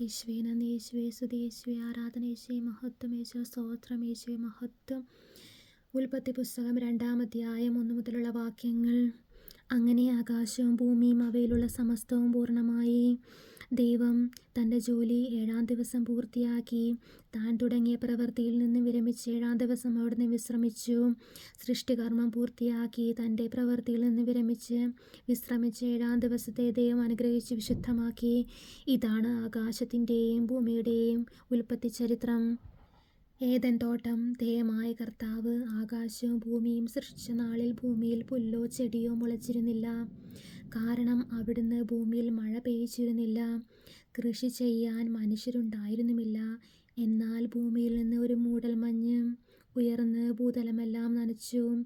യേശുവേ നന്ദി യേശുവേ സ്തുതി യേശുവേ ആരാധന യേശുവേ മഹത്വം യേശുവേ സ്തോത്രം യേശുവേ മഹത്വം. ഉൽപ്പത്തി പുസ്തകം രണ്ടാമധ്യായം ഒന്ന് മുതലുള്ള വാക്യങ്ങൾ. അങ്ങനെ ആകാശവും ഭൂമിയും അവയിലുള്ള സമസ്തവും പൂർണമായി ദൈവം തന്റെ ജോലി ഏഴാം ദിവസം പൂർത്തിയാക്കി. താൻ തുടങ്ങിയ പ്രവൃത്തിയിൽ നിന്ന് വിരമിച്ച് ഏഴാം ദിവസം അവിടുന്ന് വിശ്രമിച്ചു. സൃഷ്ടികർമ്മം പൂർത്തിയാക്കി തന്റെ പ്രവൃത്തിയിൽ നിന്ന് വിരമിച്ച് വിശ്രമിച്ച് ഏഴാം ദിവസത്തെ ദൈവം അനുഗ്രഹിച്ച് വിശുദ്ധമാക്കി. ഇതാണ് ആകാശത്തിന്റെയും ഭൂമിയുടെയും ഉൽപ്പത്തി ചരിത്രം. ഏതൻ തോട്ടം ദേയമായ കർത്താവ് ആകാശവും ഭൂമിയും സൃഷ്ടിച്ച നാളിൽ ഭൂമിയിൽ പുല്ലോ ചെടിയോ മുളച്ചിരുന്നില്ല. കാരണം അവിടുന്ന് ഭൂമിയിൽ മഴ പെയ്ച്ചിരുന്നില്ല കൃഷി ചെയ്യാൻ മനുഷ്യരുണ്ടായിരുന്നുമില്ല. എന്നാൽ ഭൂമിയിൽ നിന്ന് ഒരു മൂടൽമഞ്ഞ് ഉയർന്ന് ഭൂതലമെല്ലാം നനച്ചു.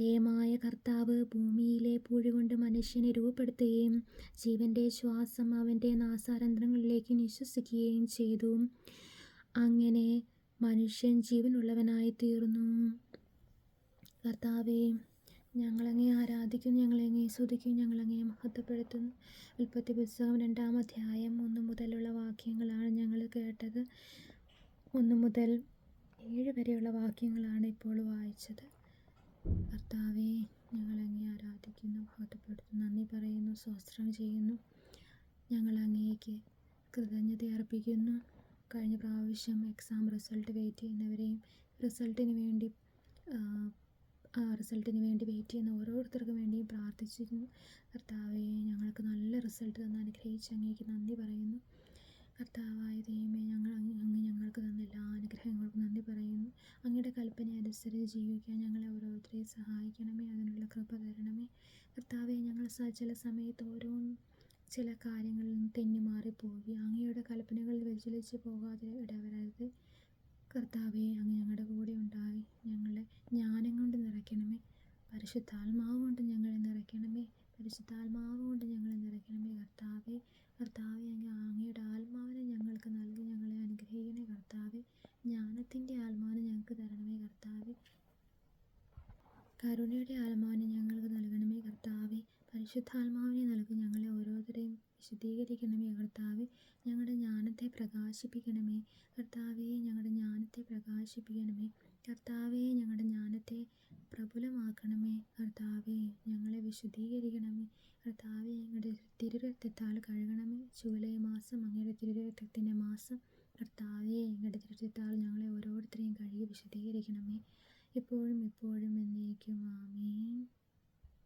തേമായ കർത്താവ് ഭൂമിയിലെ പുഴുകൊണ്ട് മനുഷ്യനെ രൂപപ്പെടുത്തുകയും ജീവന്റെ ശ്വാസം അവന്റെ നാസാരന്ധ്രങ്ങളിലേക്ക് നിശ്വസിക്കുകയും ചെയ്തു. അങ്ങനെ മനുഷ്യൻ ജീവനുള്ളവനായി തീർന്നു കർത്താവേ ഞങ്ങളങ്ങേ ആരാധിക്കുന്നു ഞങ്ങളങ്ങേ സ്തുതിക്കും ഞങ്ങളങ്ങേ മഹത്വപ്പെടുത്തുന്നു. ഉൽപ്പത്തി പുസ്തകം രണ്ടാം അധ്യായം ഒന്ന് മുതലുള്ള വാക്യങ്ങളാണ് ഞങ്ങൾ കേട്ടത്. ഒന്ന് മുതൽ ഏഴ് വരെയുള്ള വാക്യങ്ങളാണ് ഇപ്പോൾ വായിച്ചത്. കർത്താവെ ഞങ്ങളങ്ങേ ആരാധിക്കുന്നു മഹത്വപ്പെടുത്തുന്നു നന്ദി പറയുന്നു സ്വസ്ത്രം ചെയ്യുന്നു. ഞങ്ങളങ്ങേക്ക് കൃതജ്ഞത അർപ്പിക്കുന്നു. കഴിഞ്ഞ പ്രാവശ്യം എക്സാം റിസൾട്ട് വെയിറ്റ് ചെയ്യുന്നവരെയും റിസൾട്ടിന് വേണ്ടി റിസൾട്ടിന് വേണ്ടി വെയിറ്റ് ചെയ്യുന്ന ഓരോരുത്തർക്കും വേണ്ടിയും പ്രാർത്ഥിച്ചിരുന്നു. കർത്താവേ ഞങ്ങൾക്ക് നല്ല റിസൾട്ട് തന്ന് അനുഗ്രഹിച്ച് അങ്ങേക്ക് നന്ദി പറയുന്നു. കർത്താവായ ദൈവമേ ഞങ്ങൾ അങ്ങ് ഞങ്ങൾക്ക് തന്ന എല്ലാ അനുഗ്രഹങ്ങൾക്കും നന്ദി പറയുന്നു. അങ്ങയുടെ കൽപ്പന അനുസരിച്ച് ജീവിക്കാൻ ഞങ്ങളെ ഓരോരുത്തരെയും സഹായിക്കണമേ അതിനുള്ള കൃപ തരണമേ. കർത്താവെ ഞങ്ങൾ ചില സമയത്ത് ഓരോ ചില കാര്യങ്ങളിൽ നിന്ന് തെന്നി മാറിപ്പോവുക അങ്ങയുടെ കൽപ്പനകളിൽ വ്യതിചലിച്ച് പോകാതെ ഇടവരരുത്. കർത്താവെ അങ്ങ് ഞങ്ങളുടെ കൂടെ ഉണ്ടായി ഞങ്ങളെ ജ്ഞാനം കൊണ്ട് നിറയ്ക്കണമേ പരിശുദ്ധാത്മാവ് കൊണ്ട് ഞങ്ങളെ നിറയ്ക്കണമേ. പരിശുദ്ധാത്മാവ് കൊണ്ട് ഞങ്ങളെ നിറയ്ക്കണമേ കർത്താവെ. കർത്താവെ അങ്ങ് അങ്ങയുടെ ആത്മാവിനെ ഞങ്ങൾക്ക് നൽകി ഞങ്ങളെ അനുഗ്രഹിക്കണേ കർത്താവെ. ജ്ഞാനത്തിന്റെ ആത്മാവിനെ ഞങ്ങൾക്ക് തരണമേ കർത്താവെ. കരുണയുടെ ആത്മാവിനെ ഞങ്ങൾക്ക് നൽകണമേ കർത്താവെ. പരിശുദ്ധാത്മാവിനെ നൽകി ഞങ്ങളെ ഓരോരുത്തരെയും വിശദീകരിക്കണമേ കർത്താവ്. ഞങ്ങളുടെ ജ്ഞാനത്തെ പ്രകാശിപ്പിക്കണമേ. കർത്താവേ ഞങ്ങളുടെ ജ്ഞാനത്തെ പ്രകാശിപ്പിക്കണമേ. കർത്താവേ ഞങ്ങളുടെ ജ്ഞാനത്തെ പ്രബലമാക്കണമേ. കർത്താവേ ഞങ്ങളെ വിശദീകരിക്കണമേ. കർത്താവേ ഞങ്ങളുടെ തിരുരക്തത്താൽ കഴുകണമേ. ജൂലൈ മാസം അങ്ങയുടെ തിരുരക്തത്തിന്റെ മാസം. കർത്താവേ ഞങ്ങളുടെ തിരുരക്തത്താൽ ഞങ്ങളെ ഓരോരുത്തരെയും കഴുകി വിശദീകരിക്കണമേ. എപ്പോഴും എപ്പോഴും എന്നേക്കും. ആമേൻ.